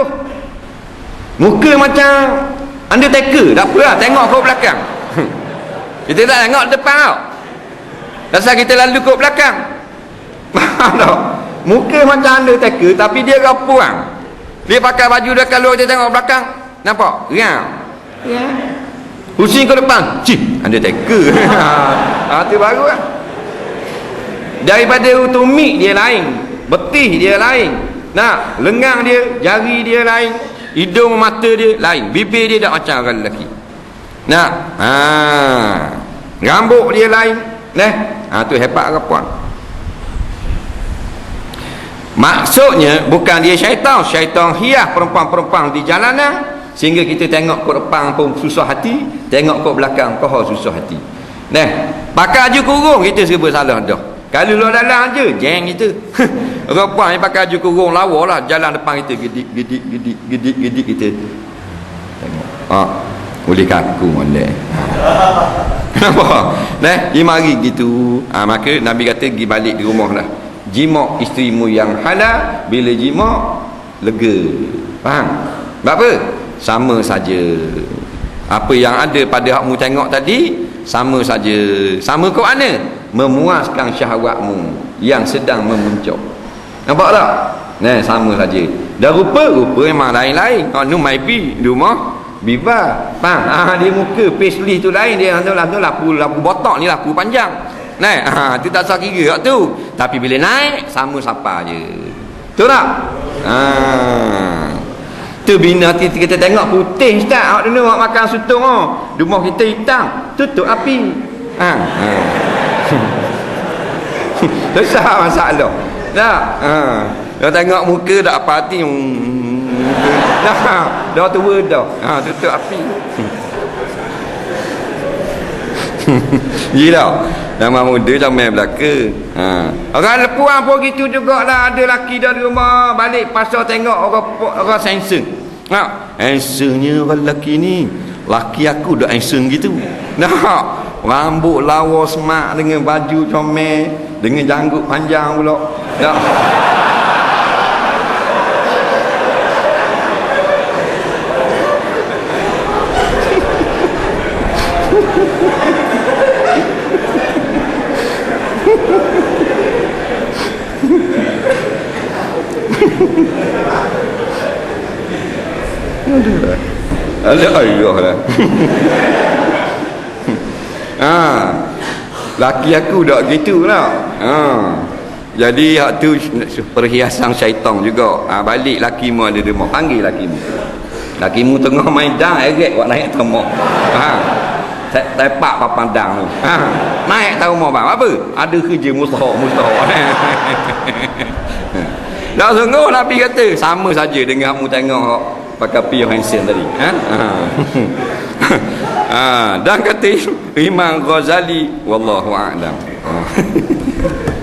tu muka macam undertaker. Tak apa lah tengok kau belakang. Kita tak tengok depan tau. Dasar kita lalu kau belakang. Faham tak? Muka macam undertaker tapi dia rapuang dia pakai baju dia kalau dia tengok belakang nampak? Riang. Ya. Pusing ke depan. Cih Undertaker. Ha, Itu baru lah. Daripada utumik dia lain Betih dia lain Nah, lengang dia Jari dia lain Hidung mata dia lain Bibir dia tak macam orang lelaki. Nah ha. Rambut dia lain Nah, ha, tu hebat ke puan? Maksudnya Bukan dia syaitan. Syaitan hias perempuan-perempuan di jalanan sehingga kita tengok ke depan pun susah hati tengok ke belakang kau susah hati. Nah pakai baju kurung kita serba salah dah kalau luar dalam je jeng kita rupa yang pakai baju kurung lawa lah jalan depan kita gedik gedik gedik gedik gedik kita. Tengok. Ha boleh kaku molek kenapa? Nah mari gitu. Ha, maka Nabi kata pergi balik di rumah lah. Jimak isterimu yang halal bila jimak lega. Faham? Sebab apa sama saja. Apa yang ada pada hakmu tengok tadi sama saja. Sama ke mana memuaskan syahwatmu yang sedang memuncak. Nampak tak? Nah sama saja. Dan rupa rupa memang lain-lain. Kalau nu mai pi rumah biba faham? Ah dia muka facelift tu lain. Dia tu lah tu lapu lapu botok ni lapu panjang. Nah ah tu tak sah kira tu. Tapi bila naik sama siapa je. Tu tak? Ah tu bina kita, kita tengok putih ustaz. Awak dulu awak makan sutung oh. rumah kita hitam. Tutup api. Ha ha. Besar masalah. Tak ha. Dia tengok muka tak apa hati. Dah dah tua dah. Ha tutup api. Gila Nama muda zaman belaka. Ha. Orang lepuan pun gitu juga lah Ada laki dari rumah Balik pasal tengok orang orang sensor Handsomenya orang lelaki ni laki aku dah handsome gitu. Nah. Rambut lawa semak dengan baju comel dengan janggut panjang pula. Nah Ada ayah lah. ha. Laki aku dah gitu lah. Ha. Jadi hak tu perhiasan syaitan juga. Ha, balik laki mu ada rumah. Panggil laki mu. Laki mu tengah main dang eret buat naik temu. Ha. Tepak papan dang tu. Ha. Naik tahu mau bang. Apa? Ada kerja mustahak mustahak. Dah sungguh Nabi kata sama saja dengan kamu tengok pakai Pio Hansen tadi ha? ha? ha. dan kata Imam Ghazali wallahu a'lam ha.